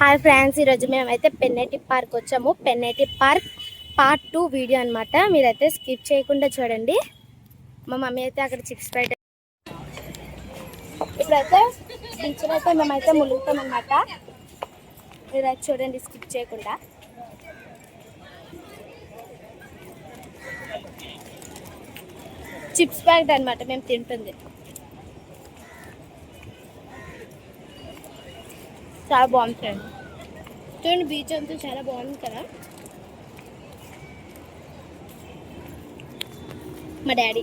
Hi friends ఈరోజు మేమైతే Penneti park వచ్చాము. Penneti park part two video అనమాట మీరైతే స్కిప్ చేయకుండా చూడండి. మా మమ్మీ అయితే అక్కడ చిప్స్ ఫ్రైడ్ ఇప్పుడైతే బీచ్లో అయితే మేమైతే ములుగుతాం అనమాట మీరైతే చూడండి స్కిప్ చేయకుండా. చిప్స్ ప్యాక్డ్ అనమాట మేము తింటుంది. చాలా బాగుంది ఫ్రెండ్ చూడండి బీచ్ అంతా చాలా బాగుంది కదా మా డాడీ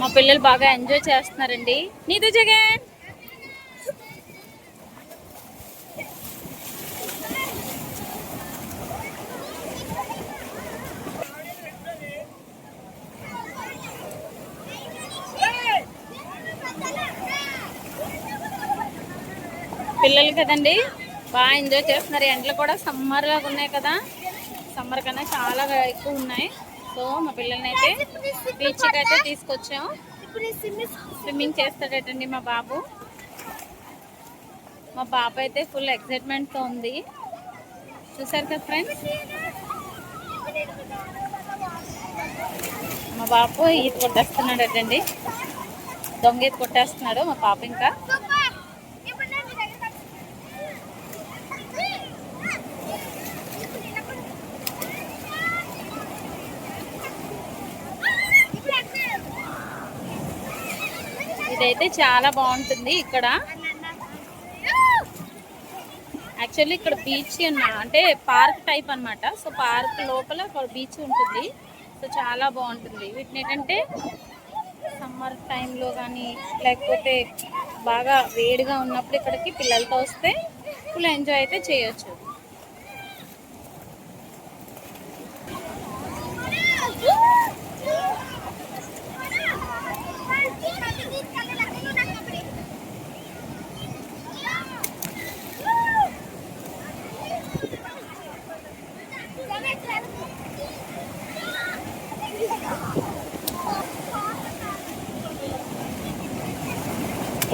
మా పిల్లలు బాగా ఎంజాయ్ చేస్తున్నారండి. నీతో జగన్. పిల్లలు కదండి బాగా ఎంజాయ్ చేస్తున్నారు. ఎండలు కూడా సమ్మర్ లాగా ఉన్నాయి కదా. సమ్మర్ కన్నా చాలా ఎక్కువ ఉన్నాయి. సో మా పిల్లల్ని అయితే బీచ్కి అయితే తీసుకొచ్చాము. స్విమ్మింగ్ చేస్తాడటండి మా బాబు. మా పాప అయితే ఫుల్ ఎక్సైట్మెంట్తో ఉంది. చూసారు కదా ఫ్రెండ్స్? మా బాబు ఈత కొట్టేస్తున్నాడటండి. దొంగ ఈత కొట్టేస్తున్నాడు మా పాప ఇంకా. అయితే చాలా బాగుంటుంది ఇక్కడ. యాక్చువల్లీ ఇక్కడ బీచ్ అన్న అంటే పార్క్ టైప్ అన్నమాట. సో పార్క్ లోపల ఒక బీచ్ ఉంటుంది. సో చాలా బాగుంటుంది. వీటిని ఏంటంటే సమ్మర్ టైంలో కానీ లేకపోతే బాగా వేడిగా ఉన్నప్పుడు ఇక్కడికి పిల్లలతో వస్తే ఫుల్ ఎంజాయ్ అయితే చేయొచ్చు.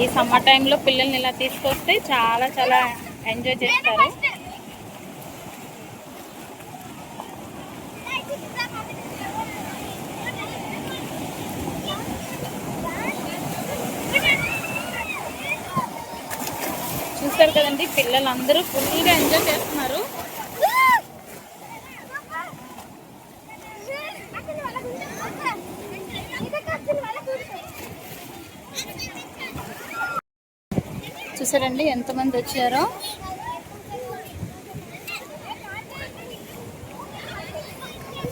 ఈ సమ్మర్ టైంలో పిల్లల్ని ఇలా తీసుకొస్తే చాలా చాలా ఎంజాయ్ చేస్తారు. చూస్తారు కదండి పిల్లలందరూ ఫుల్గా ఎంజాయ్ చేస్తున్నారు. చూడండి ఎంతమంది వచ్చారో.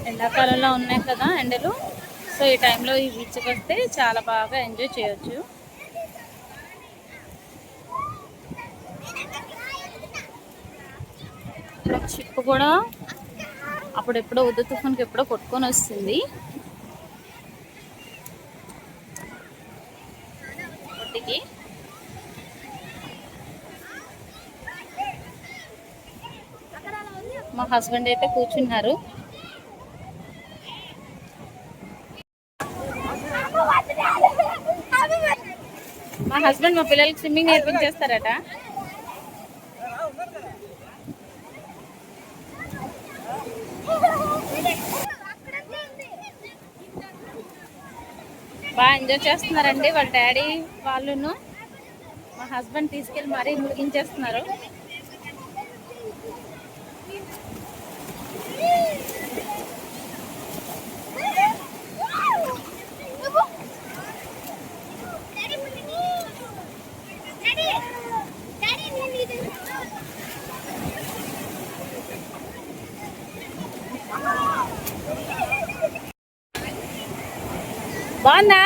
ఎండాకాలంలో ఉన్నాయి కదా ఎండలు. సో ఈ టైంలో ఈ బీచ్కి వస్తే చాలా బాగా ఎంజాయ్ చేయొచ్చు. చిప్పు కూడా అప్పుడు ఎప్పుడో తుఫాన్కి ఎప్పుడో కొట్టుకొని వస్తుంది. మా హస్బెండ్ అయితే కూర్చున్నారు. మా హస్బెండ్ మా పిల్లలకి స్విమ్మింగ్ నేర్పించేస్తారట. బాగా ఎంజాయ్ చేస్తున్నారండి వాళ్ళ డాడీ వాళ్ళును. మా హస్బెండ్ తీసుకెళ్ళి మరీ ముడిగించేస్తున్నారు బాగుందా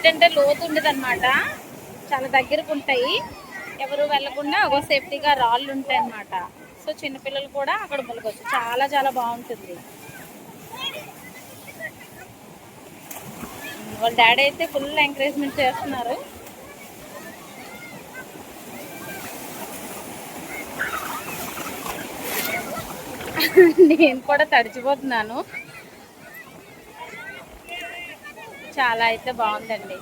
ఏంటంటే లోతు ఉండదు అనమాట చాలా దగ్గరకు ఉంటాయి. ఎవరు వెళ్ళకుండా ఒక సేఫ్టీగా రాళ్ళు ఉంటాయి అన్నమాట సో చిన్నపిల్లలు కూడా అక్కడ ములగొచ్చు చాలా చాలా బాగుంటుంది. వాళ్ళ డాడీ అయితే ఫుల్ ఎంకరేజ్మెంట్ చేస్తున్నారు. నేను కూడా తడిచిపోతున్నాను. చాలా అయితే బాగుందండి.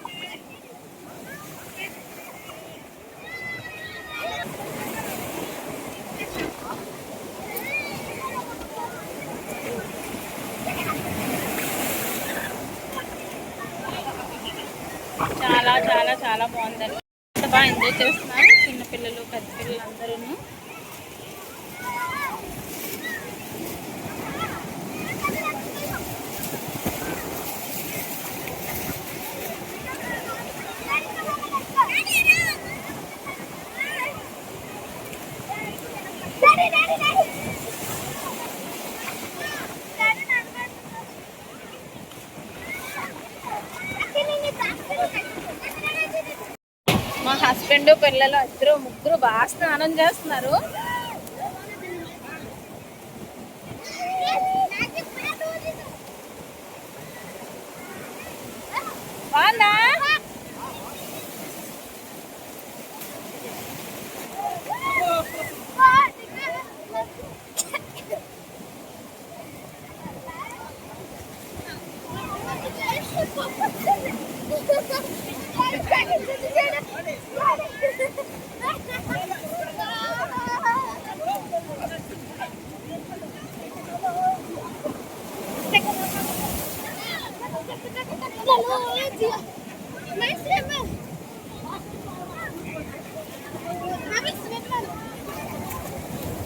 చాలా చాలా చాలా బాగుందండి. బాగా ఎంజాయ్ చేస్తున్నారు చిన్నపిల్లలు పెద్ద పిల్లలు అందరూ మా హస్బెండ్ పిల్లలు ఇద్దరు ముగ్గురు బాగా స్నానం చేస్తున్నారు బాగుందా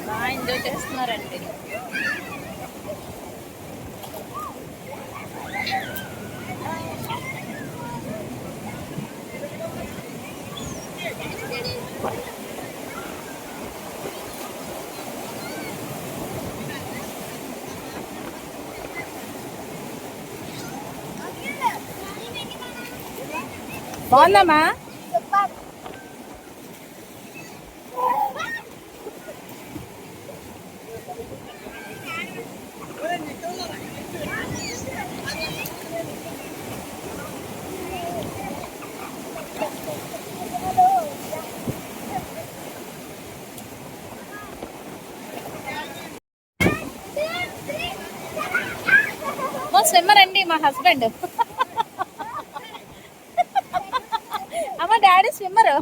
బాగా ఎంజాయ్ చేస్తున్నారండి. బాగుందమ్మా స్విమ్మర్ అండి మా హస్బెండ్ అమ్మ డాడీ స్విమ్మరు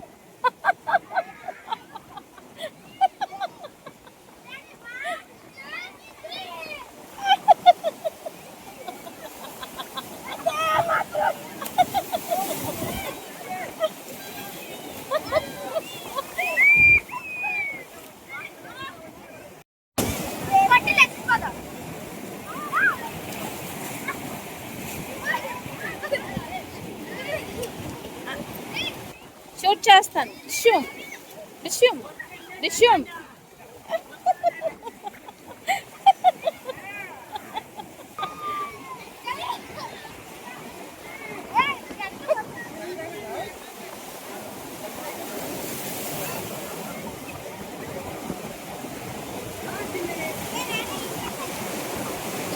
వదిలేస్తాను విష్యం విష్యం విష్యం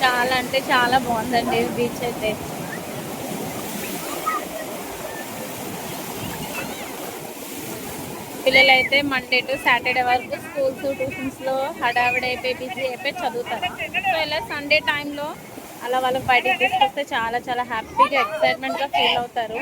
చాలా అంటే చాలా బాగుందండి బీచ్ అయితే. పిల్లలు అయితే మండే టు సాటర్డే వరకు స్కూల్స్ ట్యూషన్స్లో హడావిడి అయిపోయి బిజీ అయిపోయి చదువుతారు. సో ఇలా సండే టైంలో అలా వాళ్ళకి బయటికి తీసుకొస్తే చాలా చాలా హ్యాపీగా ఎక్సైట్మెంట్గా ఫీల్ అవుతారు.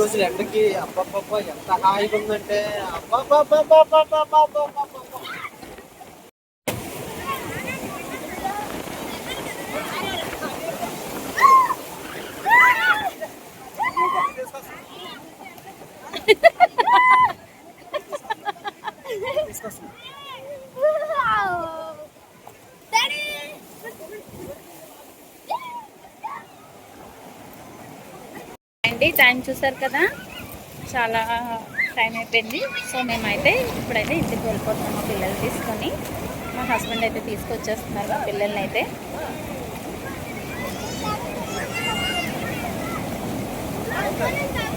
రోజులు ఎండకి అబ్బబ్బబ్బ ఎంత హాయిగా ఉందంటే Wow. టైం చూసారు కదా? చాలా టైం అయిపోయింది. సో మేమైతే ఇప్పుడైతే ఇంటికి వెళ్ళిపోతున్నాము పిల్లలు తీసుకొని. మా హస్బెండ్ అయితే తీసుకొచ్చేస్తున్నారు మా పిల్లల్ని అయితే. ఒకసారి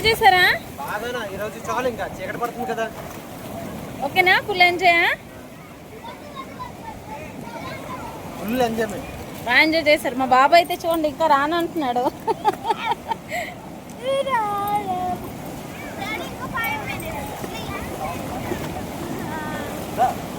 ఎంజాయ్ చేశారా? బాగానా ఈరోజు చాలు ఇంకా చీకటి పడుతుంది కదా. ఓకేనా? Full enjoy? ఫుల్ ఎంజాయ్ బాగా ఎంజాయ్ చేశారు. మా బాబు అయితే చూడండి ఇంకా రాను అంటున్నాడు. Yeah.